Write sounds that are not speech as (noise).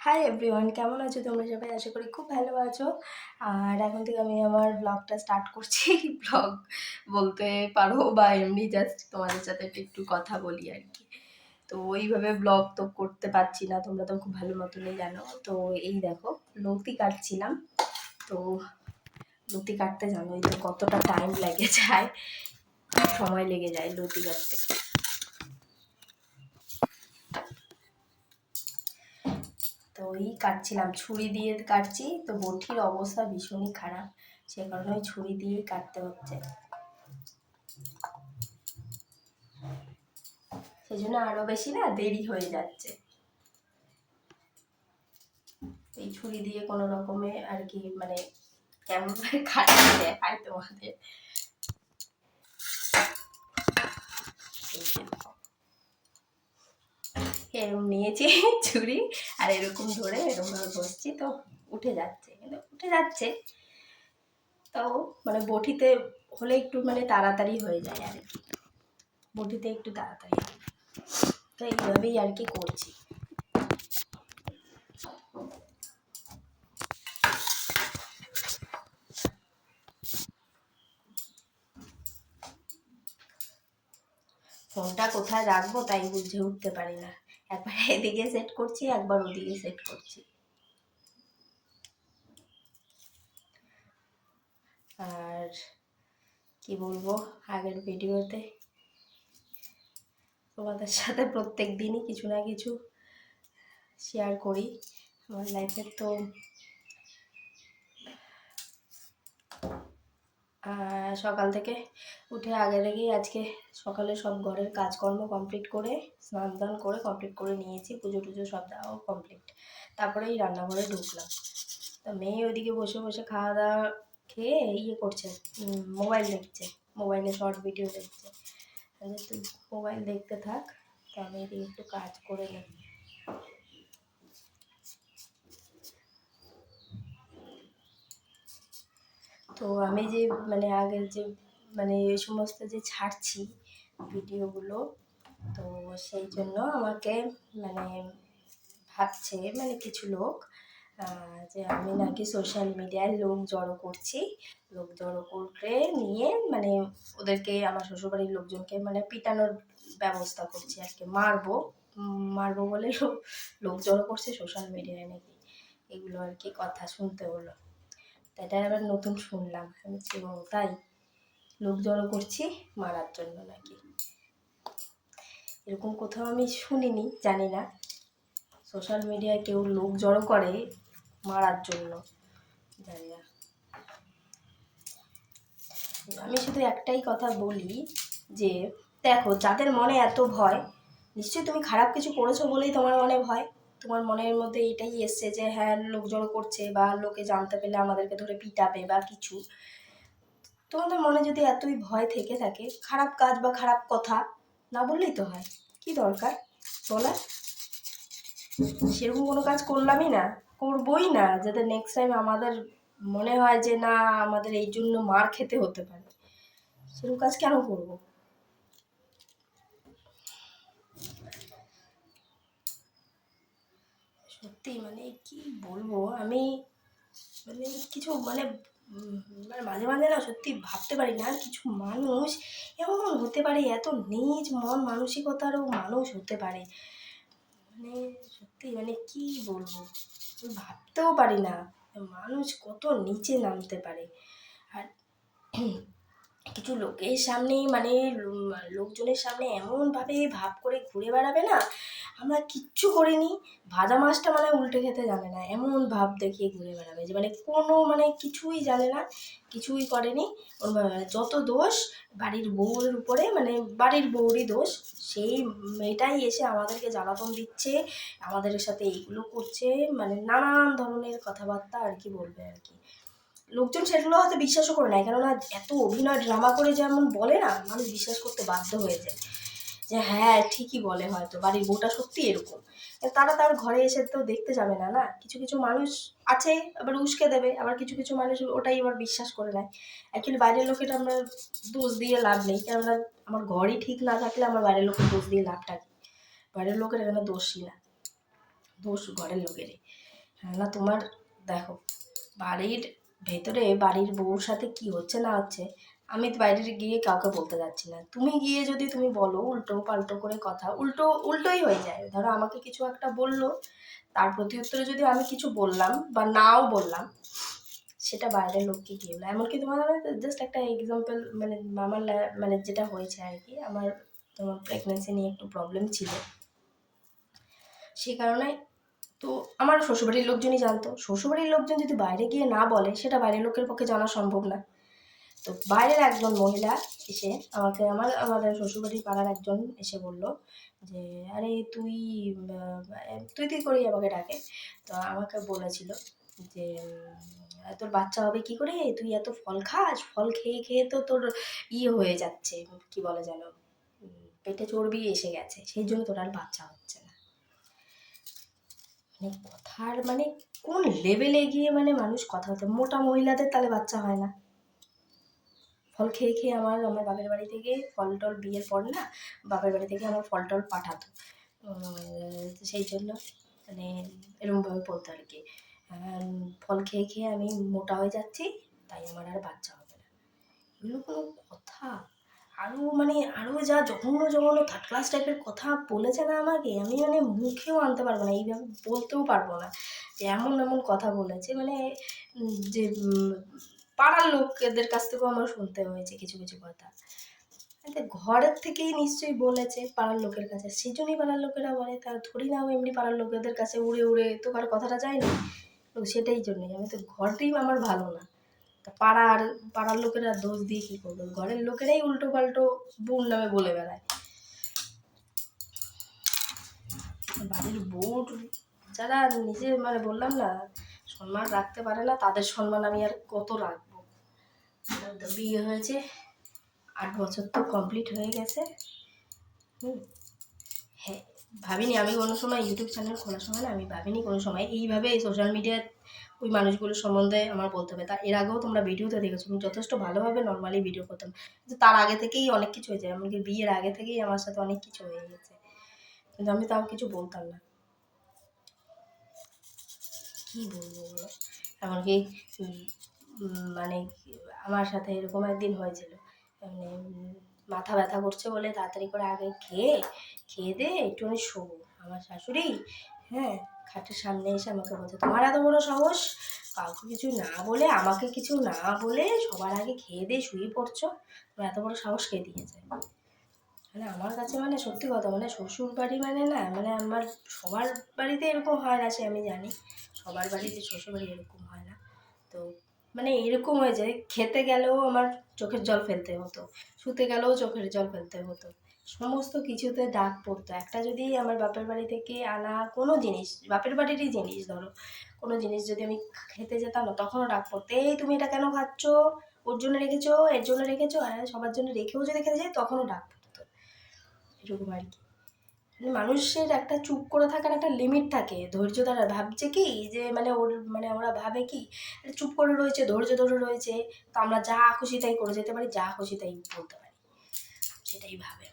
Hi everyone কেমন আছো তোমরা সবাই? আশা করি খুব ভালো আছো। আর এখন থেকে আমি আমার ব্লগটা স্টার্ট করছি। (laughs) ব্লগ বলতে পারো বা এমনি জাস্ট তোমাদের সাথে একটু একটু কথা বলি আর কি। তো ওইভাবে ব্লগ তো করতে পারছি না, তোমরা তো খুব ভালো মতনই জানো। তো এই দেখো, লতি কাটছিলাম। তো লতি কাটতে জানোই তো কতটা টাইম লেগে যায়, সময় লেগে যায় লতি কাটতে। তো ওই কাটছিলাম, ছুরি দিয়ে কাটছি। তো বটির অবস্থা ভীষণই খারাপ, সে কারণে ওই ছুরি দিয়েই কাটতে হচ্ছে। সেই জন্য আরও বেশি না দেরি হয়ে যাচ্ছে। এই ছুরি দিয়ে কোনো রকমে আর কি মানে কেমন করে (laughs) কাটতে দেখায় তোমাদের? এই। এরকম নিয়েছি (laughs) ছুরি আর এরকম ধরে এরকম ভাবে বসছি, তো উঠে যাচ্ছে, কিন্তু উঠে যাচ্ছে। তো মানে বটিতে হলে একটু মানে তাড়াতাড়ি হয়ে যায় আর কি। বটিতে একটু তাড়াতাড়ি হয়। তো এইভাবেই আর কি করছি। ফোনটা কোথায় রাখব তাই বুঝে উঠতে পারি না। একবার এদিকে সেট করছি, একবার ওদিকে সেট করছি। আর কি বলব, আগের ভিডিওতে তোমাদের সাথে প্রত্যেক দিনই কিছু না কিছু শেয়ার করি। আমার লাইফের তো সকাল থেকে উঠে আগে থেকেই আজকে সকালে সব ঘরের কাজকর্ম কমপ্লিট করে, স্নান দান করে কমপ্লিট করে নিয়েছি, পুজো টুজো সব দেওয়াও কমপ্লিট তারপরে এই রান্নাঘরে ঢুকলাম। তা মেয়ে ওইদিকে বসে বসে খাওয়া দাওয়া খেয়ে ইয়ে করছে মোবাইল দেখছে মোবাইলে শর্ট ভিডিও দেখছে। তুই মোবাইল দেখতে থাক তো আমি এদিকে একটু কাজ করে নিই তো আমি যে মানে আগের যে মানে এই সমস্ত যে ছাড়ছি ভিডিওগুলো, তো সেই জন্য আমাকে মানে ভাবছে মানে কিছু লোক যে আমি নাকি সোশ্যাল মিডিয়ায় লোক জড়ো করছি। লোক জড়ো করে নিয়ে মানে ওদেরকে, আমার শ্বশুরবাড়ির লোকজনকে মানে পিটানোর ব্যবস্থা করছি আর কি। মারবো মারবো বলে লোক জড়ো করছে সোশ্যাল মিডিয়ায় নাকি। এগুলো আর কি কথা শুনতে হলো। এটা আবার নতুন শুনলাম। আমি ও, তাই? লোক জড়ো করছি মারার জন্য নাকি? এরকম কোথাও আমি শুনিনি, জানি না। সোশ্যাল মিডিয়ায় কেউ লোক জড়ো করে মারার জন্য, জানি না। আমি শুধু একটাই কথা বলি যে, দেখো, যাদের মনে এত ভয়, নিশ্চয়ই তুমি খারাপ কিছু করেছ বলেই তোমার মনে ভয়। তোমার মনের মধ্যে এটাই এসছে যে হ্যাঁ লোক জড়ো করছে বা লোকে জানতে পেলে আমাদেরকে ধরে পিটাবে বা কিছু। তোমাদের মনে যদি এতই ভয় থেকে থাকে, খারাপ কাজ বা খারাপ কথা না বললেই তো হয়। কি দরকার? বলার সেরকম কোনো কাজ করলামই না, করবই না, যাতে নেক্সট টাইম আমাদের মনে হয় যে, না, আমাদের এই জন্য মার খেতে হতে পারে। সেরকম কাজ কেন করব? সত্যি মানে কি বলব? আমি মানে কিছু মানে মানে মাঝে মাঝে না সত্যি ভাবতে পারি না কিছু মানুষ এমন হতে পারে, এত নিজ মন মানসিকতারও মানুষ হতে পারে। মানে সত্যি মানে কি বলব? ভাবতেও পারি না মানুষ কত নিচে নামতে পারে। আর কিছু লোকের সামনেই মানে লোকজনের সামনে এমনভাবে ভাব করে ঘুরে বেড়াবে না আমরা কিচ্ছু করিনি। ভাজা মাছটা মানে উল্টে খেতে জানে না, এমন ভাব দেখিয়ে ঘুরে বেড়াবে যে মানে কোনো মানে কিছুই জানে না, কিছুই করেনি। ওর যত দোষ বাড়ির বউয়ের উপরে মানে বাড়ির বউরই দোষ, সেই মেয়েটাই এসে আমাদেরকে জ্বালাতন দিচ্ছে, আমাদের সাথে এইগুলো করছে মানে নানান ধরনের কথাবার্তা আর কি বলবে আর কি। লোকজন সেগুলো হয়তো বিশ্বাসও করে না কেননা এত অভিনয়, ড্রামা করে যেমন বলে না, মানুষ বিশ্বাস করতে বাধ্য হয়ে যায়। যে হ্যাঁ ঠিকই বলে হয়তো, বাড়ির বউটা সত্যি এরকম। তারা তার ঘরে এসে তো দেখতে যাবে না না? কিছু কিছু মানুষ আছে, আবার উস্কে দেবে, আবার কিছু কিছু মানুষ ওটাই আবার বিশ্বাস করে নেয়। অ্যাকচুয়ালি বাইরের লোকের আমরা দোষ দিয়ে লাভ নেই, কেননা আমার ঘরই ঠিক না থাকলে আমার বাইরের লোকের দোষ দিয়ে লাভটা কি? বাইরের লোকের এখানে দোষই না। দোষ ঘরের লোকেরই। হ্যাঁ না তোমার, দেখো, বাড়ির ভেতরে বাড়ির বউর সাথে কি হচ্ছে না হচ্ছে আমি তো বাইরে গিয়ে কাউকে বলতে যাচ্ছি না। তুমি গিয়ে যদি তুমি বলো উল্টো পাল্টো করে কথা, উল্টো, উল্টোই হয়ে যায়। ধরো আমাকে কিছু একটা বলল, তার প্রতি উত্তরে যদি আমি কিছু বললাম বা নাও বললাম, সেটা বাইরের লোককে গিয়ে বলে এমনকি তোমার জাস্ট একটা এক্সাম্পল মানে আমার মানে যেটা হয়েছে আর কি, আমার তোমার প্রেগনেন্সি নিয়ে একটু প্রবলেম ছিল। সেই কারণে তো আমার শ্বশুরবাড়ির লোকজনই জানতো। শ্বশুরবাড়ির লোকজন যদি বাইরে গিয়ে না বলে, সেটা বাইরের লোকের পক্ষে জানা সম্ভব না। তো বাইরের একজন মহিলা এসে আমাকে, আমার, আমাদের শ্বশুরবাড়ির পাড়ার একজন এসে বলল যে, আরে তুই তুই তুই করেই আমাকে ডাকে? তো আমাকে বলেছিল যে তোর বাচ্চা হবে কি করে? তুই এত ফল খাস? ফল খেয়ে খেয়ে তো তোর ইয়ে হয়ে যাচ্ছে, কি বলে যেন পেটে চর্বি এসে গেছে। সেই জন্য তোর আর বাচ্চা হচ্ছে না। মানে কথার মানে কোন লেভেলে গিয়ে মানে মানুষ কথা বলতে, মোটা মহিলাদের তাহলে বাচ্চা হয় না। ফল খেয়ে খেয়ে আমার আমার বাপের বাড়ি থেকে ফল টল বিয়ের পর না বাপের বাড়ি থেকে আমার ফল টল পাঠাতো সেই জন্য মানে এরকমভাবে বলতো আর কি। ফল খেয়ে খেয়ে আমি মোটা হয়ে যাচ্ছি, তাই আমার আর বাচ্চা হবে না। এগুলো কোনো কথা? আরও মানে আরও যা জঘন্য জঘন্য থার্ড ক্লাস টাইপের কথা বলেছে না আমাকে, আমি মানে মুখেও আনতে পারব না, এইভাবে বলতেও পারব না। যে এমন এমন কথা বলেছে মানে যে পাড়ার লোকেদের কাছ থেকেও আমার শুনতে হয়েছে কিছু কিছু কথা। ঘরের থেকেই নিশ্চয়ই বলেছে পাড়ার লোকের কাছে। সেই জন্যই পাড়ার লোকেরা বলে তার ধরি না এমনি পাড়ার লোকেদের কাছে উড়ে উড়ে তো কার কথাটা যায় না? তো সেটাই জন্যই। আমি তো ঘরটাই আমার ভালো না। তা পাড়ার পাড়ার লোকেরা দোষ দিয়ে কী করবে? ঘরের লোকেরাই উল্টো পাল্টো বোন নামে বলে বেড়ায়। বাড়ির বউ, যারা নিজে মানে বললাম না, সম্মান রাখতে পারে না, তাদের সম্মান আমি আর কত রাখব? তো বিয়ে হয়েছে। আট বছর তো কমপ্লিট হয়ে গেছে। হুম। হ্যাঁ ভাবিনি আমি কোনো সময় ইউটিউব চ্যানেল খোলার সময় না, আমি ভাবিনি কোনো সময়। এইভাবে এই সোশ্যাল মিডিয়ায় ওই মানুষগুলোর সম্বন্ধে আমার বলতে হবে। তা এর আগেও তোমরা ভিডিওতে দেখেছ, আমি যথেষ্ট ভালোভাবে নর্মালি ভিডিও করতাম। কিন্তু তার আগে থেকেই অনেক কিছু হয়েছে, এমনকি বিয়ের আগে থেকেই আমার সাথে অনেক কিছু হয়ে গেছে। কিন্তু আমি তাও কিছু বলতাম না। কী বলব এমনকি মানে আমার সাথে এরকম একদিন হয়েছিল। মানে মাথা ব্যথা করছে বলে তাড়াতাড়ি করে আগে খেয়ে খেয়ে দে একটুখানি শোবো। আমার শাশুড়ি হ্যাঁ খাটের সামনে এসে আমাকে বলছে, তোমার এত বড় সাহস? কাউকে কিছু না বলে, আমাকে কিছু না বলে সবার আগে খেয়ে দিয়ে শুয়ে পড়ছো? তোমার এত বড় সাহস কে দিয়েছে? মানে আমার কাছে মানে সত্যি কথা মানে শ্বশুর বাড়ি মানে না মানে আমার সবার বাড়িতে এরকম হয় না সে, আমি জানি। সবার বাড়িতে শ্বশুর বাড়ি এরকম হয় না। তো মানে এরকম হয়ে যায়, খেতে গেলেও আমার চোখের জল ফেলতে হতো, শুতে গেলেও চোখের জল ফেলতে হতো। সমস্ত কিছুতে ডাক পড়তো। একটা যদি আমার বাপের বাড়ি থেকে আনা কোনো জিনিস, বাপের বাড়িরই জিনিস ধরো, কোনো জিনিস যদি আমি খেতে যেতাম না তখনও ডাক পড়তো। এই, তুমি এটা কেন খাচ্ছ? ওর জন্য রেখেছো? এর জন্য রেখেছো? হ্যাঁ সবার জন্য রেখেও যদি খেতে যাই, তখনও ডাক পড়তো। এরকম আর কি। মানুষের একটা চুপ করে থাকার একটা লিমিট থাকে। ধৈর্য তারা ভাবছে কি যে মানে ওর মানে ওরা ভাবে কি চুপ করে রয়েছে, ধৈর্য ধরে রয়েছে, তো আমরা যা খুশি তাই করে যেতে পারি, যা খুশি তাই বলতে পারি। সেটাই ভাবে।